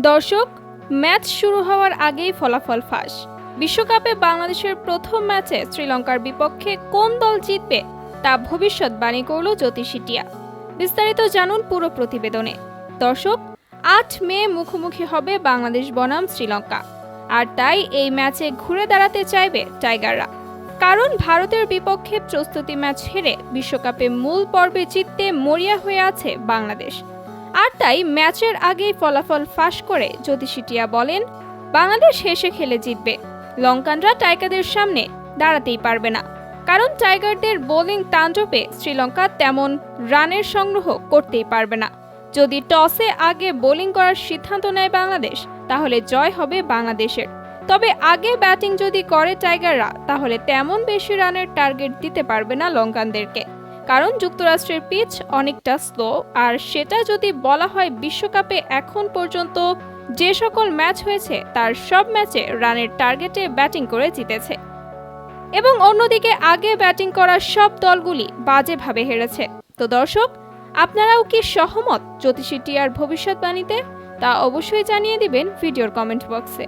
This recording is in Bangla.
দর্শক, ম্যাচ শুরু হওয়ার আগেই ফলাফল ফাঁস। বিশ্বকাপে বাংলাদেশের প্রথম ম্যাচে শ্রীলঙ্কার বিপক্ষে কোন দল জিতবে, তা ভবিষ্যৎবাণী করল জ্যোতিষী টিয়া। বিস্তারিত জানুন পুরো প্রতিবেদনে। দর্শক, আট মে মুখোমুখি হবে বাংলাদেশ বনাম শ্রীলঙ্কা। আর তাই এই ম্যাচে ঘুরে দাঁড়াতে চাইবে টাইগাররা। কারণ ভারতের বিপক্ষে প্রস্তুতি ম্যাচ হেরে বিশ্বকাপে মূল পর্বে জিততে মরিয়া হয়ে আছে বাংলাদেশ। আর তাই ম্যাচের আগেই ফলাফল ফাঁস করে জ্যোতিষিটিয়া বলেন, বাংলাদেশ হেসে খেলে জিতবে। লঙ্কানরা টাইগারদের সামনে দাঁড়াতেই পারবে না। কারণ টাইগারদের বোলিং তাণ্ডবে শ্রীলঙ্কা তেমন রানের সংগ্রহ করতেই পারবে না। যদি টসে আগে বোলিং করার সিদ্ধান্ত নেয় বাংলাদেশ, তাহলে জয় হবে বাংলাদেশের। তবে আগে ব্যাটিং যদি করে টাইগাররা, তাহলে তেমন বেশি রানের টার্গেট দিতে পারবে না লঙ্কানদেরকে। কারণ যুক্তরাষ্ট্রের পিচ অনেকটা স্লো আর সেটা যদি বলা হয় বিশ্বকাপে এখন পর্যন্ত, যে সকল ম্যাচ হয়েছে, তার সব ম্যাচে রানের টার্গেটে ব্যাটিং করে জিতেছে। এবং অন্যদিকে আগে ব্যাটিং করা সব দলগুলি বাজেভাবে হেরেছে। তো দর্শক, আপনারাও কি সহমত জ্যোতিষী টিয়ার ভবিষ্যৎবাণীতে? তা অবশ্যই জানিয়ে দিবেন ভিডিওর কমেন্ট বক্সে।